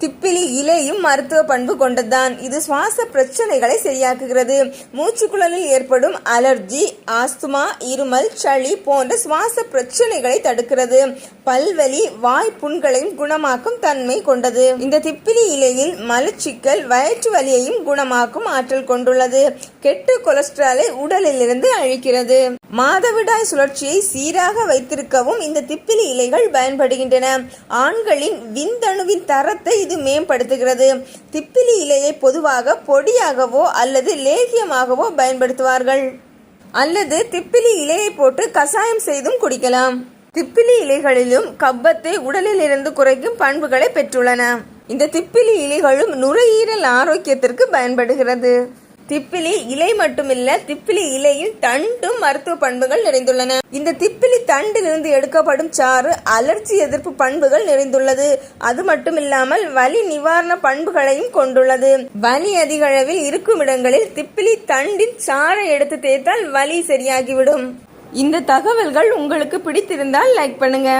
திப்பிலி இலையும் மருத்துவ பண்பு கொண்டதுதான். இது சுவாச பிரச்சனைகளை சரியாக்குகிறது. மூச்சுக்குழலில் ஏற்படும் அலர்ஜி ஆஸ்துமா இருமல் சளி போன்ற சுவாச பிரச்சனைகளை தடுக்கிறது. பல்வலி வாய் புண்களையும் குணமாக்கும் தன்மை கொண்டது. இந்த திப்பிலி இலையில் மலச்சிக்கல் வயிற்று வலியையும் குணமாக்கும் ஆற்றல் கொண்டுள்ளது. கெட்ட கொலஸ்ட்ராலை உடலிலிருந்து அழிக்கிறது. மாதவிடாய் சுழற்சியை சீராக வைத்திருக்கவும் இந்த திப்பிலி இலைகள் பயன்படுகின்றன. ஆண்களின் விந்தணுவின் தரத்தை இது மேம்படுத்துகிறது? திப்பிலி இலையை பொதுவாக பொடியாகவோ அல்லது லேகியமாகவோ பயன்படுத்துவார்கள். அல்லது திப்பிலி இலையை போட்டு கசாயம் செய்தும் குடிக்கலாம். திப்பிலி இலைகளிலும் கப்பத்தை உடலில் இருந்து குறைக்கும் பண்புகளை பெற்றுள்ளன. இந்த திப்பிலி இலைகளும் நுரையீரல் ஆரோக்கியத்திற்கு பயன்படுகிறது. திப்பிலி இலை மட்டுமில்ல திப்பிலி இலையில் தண்டும் மருத்துவ பண்புகள் நிறைந்துள்ளன. இந்த திப்பிலி தண்டிலிருந்து எடுக்கப்படும் சாறு அலர்ஜி எதிர்ப்பு பண்புகள் நிறைந்துள்ளது. அது மட்டுமில்லாமல் வலி நிவாரண பண்புகளையும் கொண்டுள்ளது. வலி அதிக அளவில் இருக்கும் இடங்களில் திப்பிலி தண்டின் சாறை எடுத்து தேய்த்தால் வலி சரியாகிவிடும். இந்த தகவல்கள் உங்களுக்கு பிடித்திருந்தால் லைக் பண்ணுங்க.